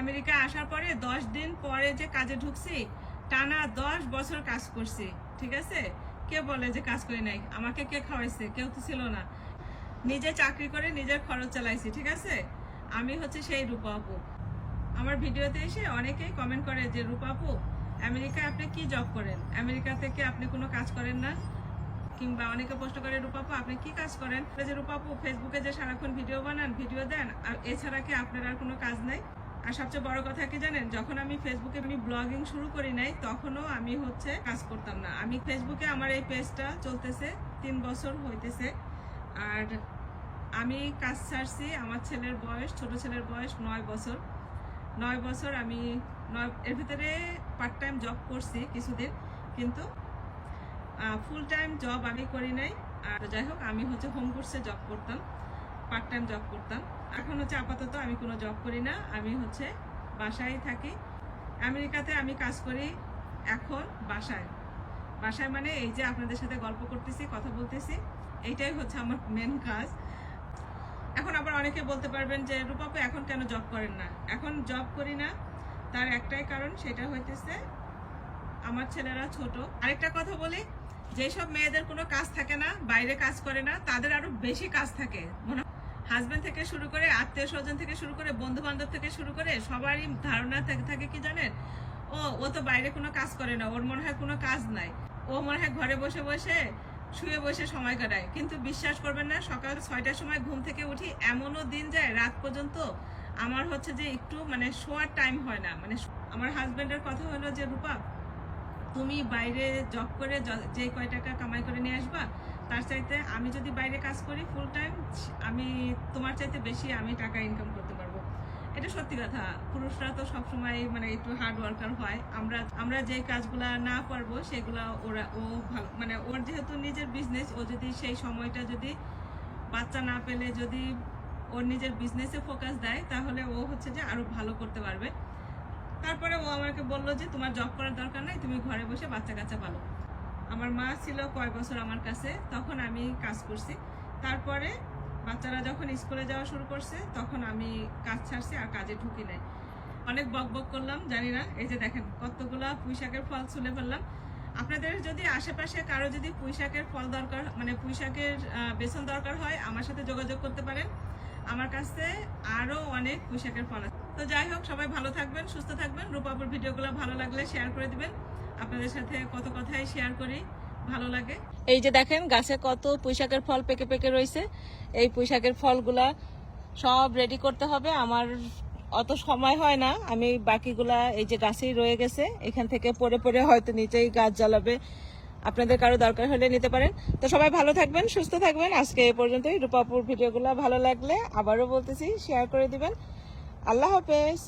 America আসার পরে দশ দিন পরে যে কাজে ঢুকছি, টানা দশ বছর কাজ করছি, ঠিক আছে? কে বলে যে কাজ করি নাই? আমাকে কে খাওয়াইছে? কেউ তো ছিল না। নিজে চাকরি করে নিজের খরচ চালাইছি, ঠিক আছে? আমি হচ্ছে সেই রূপা আপু। আমার ভিডিওতে এসে অনেকেই কমেন্ট করে যে, রূপা আপু, আমেরিকায় আপনি কি জব করেন? আমেরিকা থেকে আপনি কোনো কাজ করেন না? কিংবা অনেকে প্রশ্ন করে রূপাপু আপনি কি কাজ করেন? যে রূপাপু ফেসবুকে যে সারাক্ষণ ভিডিও বানান, ভিডিও দেন, আর এছাড়া কি আপনার আর কোনো কাজ নাই? আর সবচেয়ে বড় কথা কি জানেন? যখন আমি ফেসবুকে আমি ব্লগিং শুরু করি নাই, তখনও আমি হচ্ছে কাজ করতাম না। আমি ফেসবুকে আমার এই পেজটা চলতেছে, তিন বছর হইতেছে। আর আমি কাজ ছাড়ছি আমার ছেলের বয়স, ছোট ছেলের বয়স নয় বছর। নয় বছর আমি নয়, এর ভিতরে পার্ট টাইম জব করছি কিছুদিন, কিন্তু ফুল টাইম জব আমি করি নাই। আর যাই হোক, আমি হচ্ছে হোম কোর্সে জব করতাম। পার্ট টাইম জব করতাম। এখন হচ্ছে আপাতত আমি কোনো জব করি না। আমি হচ্ছে বাসায় থাকি। আমেরিকাতে আমি কাজ করি এখন বাসায়। বাসায় মানে এই যে আপনাদের সাথে গল্প করতেছি, কথা বলতেছি এইটাই হচ্ছে আমার মেন কাজ। এখন আবার অনেকে বলতে পারবেন যে, রূপাপু, এখন কেন জব করেন না? এখন জব করি না। তার একটাই কারণ সেটা হইতেছে, আমার ছেলেরা ছোট। আরেকটা কথা বলি, যেসব মেয়েদের কোনো কাজ থাকে না, বাইরে কাজ করে না, তাদের আরও বেশি কাজ থাকে। মনে হাজবেন্ড থেকে শুরু করে আত্মীয় স্বজন থেকে শুরু করে বন্ধু বান্ধব থেকে শুরু করে সবারই ধারণা থাকে কি জানেন? ও ও তো বাইরে কোনো কাজ করে না, ওর মনে হয় কোনো কাজ নাই। ও মনে হয় ঘরে বসে বসে শুয়ে বসে সময় কাটায়। কিন্তু বিশ্বাস করবেন না, সকাল ছয়টার সময় ঘুম থেকে উঠি এমনও দিন যায়, রাত পর্যন্ত আমার হচ্ছে যে একটু মানে শোয়ার টাইম হয় না। মানে আমার হাজবেন্ডের কথা হলো যে, রূপা, তুমি বাইরে জব করে যে কয় টাকা কামাই করে নিয়ে আসবা তার চাইতে আমি যদি বাইরে কাজ করি ফুল টাইম আমি, তোমার চাইতে বেশি আমি টাকা ইনকাম করতে পারব। এটা সত্যি কথা। পুরুষরা তো সবসময় মানে একটু হার্ড ওয়ার্কার হয়। আমরা আমরা যে কাজগুলা না পারব, সেগুলা ওরা, ও মানে ওর যেহেতু নিজের বিজনেস ও যদি সেই সময়টা যদি বাচ্চা না পেলে যদি ওর নিজের বিজনেসে ফোকাস দেয়, তাহলে ও হচ্ছে যে আরও ভালো করতে পারবে। তারপরে ও আমাকে বলল যে, তোমার জব করার দরকার নাই, তুমি ঘরে বসে বাচ্চা কাচ্চা পালো। আমার মা ছিল কয় বছর আমার কাছে, তখন আমি কাজ করছি। তারপরে বাচ্চারা যখন স্কুলে যাওয়া শুরু করছে, তখন আমি কাজ ছাড়ছি আর কাজে ঢুকি নাই। অনেক বক বক করলাম, জানি না, এই যে দেখেন কতগুলা পুঁইশাকের ফল ছুলে ফেললাম। আপনাদের যদি আশেপাশে কারও যদি পুঁইশাকের ফল দরকার মানে পুঁইশাকের বেসন দরকার হয়, আমার সাথে যোগাযোগ করতে পারেন। আমার কাছে আরও অনেক পুঁইশাকের ফল আছে। তো যাই হোক, সবাই ভালো থাকবেন, সুস্থ থাকবেন। রূপাপুর ভিডিওগুলো ভালো লাগলে শেয়ার করে দিবেন। আপনাদের সাথে কত কথাই শেয়ার করি, ভালো লাগে। এই যে দেখেন, গাছে কত পুঁইশাকের ফল পেকে পেকে রয়েছে। এই পুঁইশাকের ফলগুলা সব রেডি করতে হবে। আমার অত সময় হয় না। আমি বাকিগুলা এই যে গাছেই রয়ে গেছে। এখান থেকে পরে পরে হয়তো নিচেই গাছ জ্বালাবে। আপনাদের কারও দরকার হলে নিতে পারেন। তো সবাই ভালো থাকবেন, সুস্থ থাকবেন। আজকে এই পর্যন্তই। রূপাপুর ভিডিওগুলো ভালো লাগলে আবারও বলতেছি শেয়ার করে দিবেন। আল্লাহ হাফেজ।